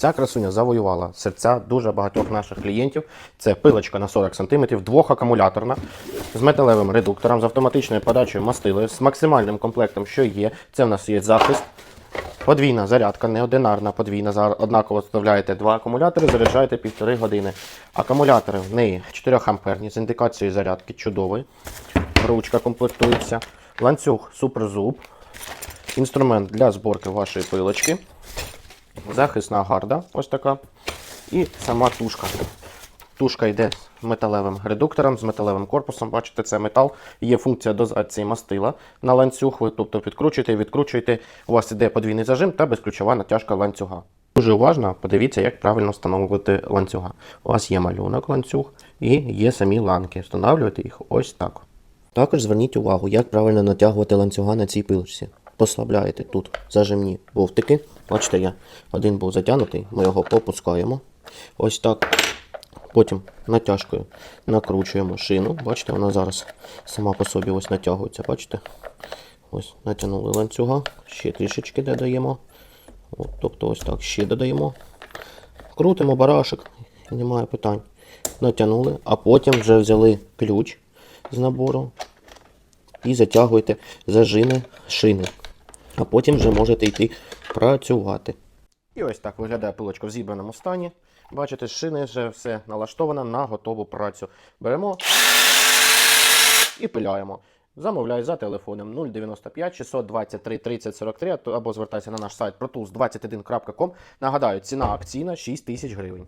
Ця красуня завоювала серця дуже багатьох наших клієнтів. Це пилочка на 40 см, двохакумуляторна, з металевим редуктором, з автоматичною подачею мастили, з максимальним комплектом, що є. Це в нас є захист. Подвійна зарядка, неодинарна подвійна. Однаково вставляєте два акумулятори, заряджаєте півтори години. Акумулятори в неї 4 амперні з індикацією зарядки чудовий. Ручка комплектується. Ланцюг суперзуб. Інструмент для зборки вашої пилочки. Захисна гарда, ось така. І сама тушка. Тушка йде з металевим редуктором, з металевим корпусом. Бачите, це метал. Є функція дозації мастила на ланцюг. Ви тобто підкручуєте і відкручуєте. У вас іде подвійний зажим та безключова натяжка ланцюга. Дуже уважно подивіться, як правильно встановлювати ланцюга. У вас є малюнок ланцюг і є самі ланки. Встановлюєте їх ось так. Також зверніть увагу, як правильно натягувати ланцюга на цій пилочці. Послабляєте тут зажимні бовтики. Бачите, я один був затягнутий, ми його попускаємо. Ось так. Потім натяжкою накручуємо шину. Бачите, вона зараз сама по собі ось натягується. Бачите? Ось натягнули ланцюга, ще трішечки додаємо. От, тобто ось так ще додаємо. Крутимо барашек, немає питань. Натягнули, а потім вже взяли ключ з набору і затягуєте зажими шини. А потім вже можете йти працювати. І ось так виглядає пилочка в зібраному стані. Бачите, шини вже все налаштовано на готову працю. Беремо і пиляємо. Замовляй за телефоном 095 623 30 43 або звертайся на наш сайт protools21.com. Нагадаю, ціна акційна 6 тисяч гривень.